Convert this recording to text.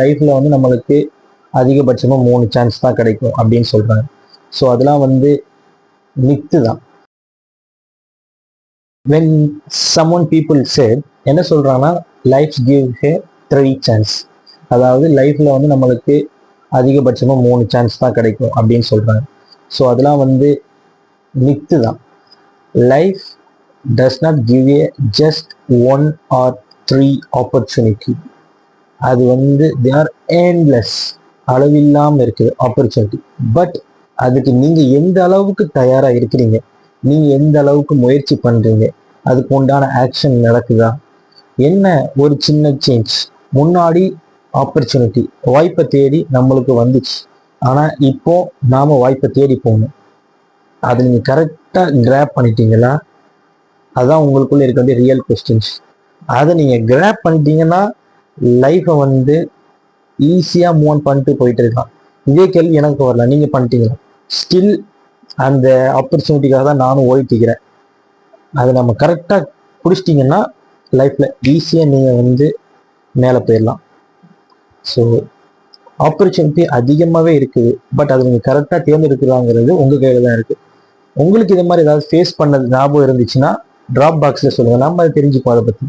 லைஃப்பில் வந்து நம்மளுக்கு அதிகபட்சமாக மூணு சான்ஸ் தான் கிடைக்கும் அப்படின்னு சொல்கிறாங்க ஸோ அதெல்லாம் வந்து மித்து தான். When some one people said என்ன சொல்கிறாங்கன்னா life give hey three chance அதாவது லைஃப்பில் வந்து நம்மளுக்கு அதிகபட்சமாக மூணு சான்ஸ் தான் கிடைக்கும் அப்படின்னு சொல்கிறாங்க ஸோ அதெல்லாம் வந்து மித்து தான். Life does not give a just one or three opportunity அது வந்து தே ஆர் ஏன்லெஸ் அளவில்லாமல் இருக்குது ஆப்பர்ச்சுனிட்டி பட் அதுக்கு நீங்கள் எந்த அளவுக்கு தயாராக இருக்கிறீங்க? நீங்கள் எந்த அளவுக்கு முயற்சி பண்ணுறீங்க அதுக்கு உண்டான ஆக்ஷன் நடக்குதா? என்ன ஒரு சின்ன சேஞ்ச் முன்னாடி ஆப்பர்ச்சுனிட்டி வாய்ப்பை தேடி நம்மளுக்கு வந்துச்சு. ஆனால் இப்போ நாம் வாய்ப்பை தேடி போகணும். அதை நீங்கள் கரெக்டாக கிராப் பண்ணிட்டீங்களா அதுதான் உங்களுக்குள்ளே இருக்க வேண்டிய ரியல் கொஸ்டின்ஸ் அதை நீங்கள் கிராப் பண்ணிட்டீங்கன்னா லைஃப்பை வந்து ஈஸியாக மூவ் ஆன் பண்ணிட்டு போயிட்டு இருக்கலாம் இதே கேள்வி எனக்கு வரல. நீங்கள் பண்ணிட்டீங்களா? ஸ்டில் அந்த ஆப்பர்ச்சுனிட்டிக்காக தான் நானும் ஓடிட்டுக்கிறேன் அதை நம்ம கரெக்டாக பிடிச்சிட்டிங்கன்னா லைஃப்பில் ஈஸியாக நீங்கள் வந்து மேலே போயிடலாம். ஸோ ஆப்பர்ச்சுனிட்டி அதிகமாகவே இருக்குது. பட் அது நீங்கள் கரெக்டாக தேர்ந்தெடுக்கிறாங்கிறது உங்கள் கையில் தான் இருக்குது உங்களுக்கு இது மாதிரி ஏதாவது ஃபேஸ் பண்ணது ஞாபகம் இருந்துச்சுன்னா ட்ராப் பாக்ஸில் சொல்லுங்கள் நம்ம அதை தெரிஞ்சுப்போம் அதை பற்றி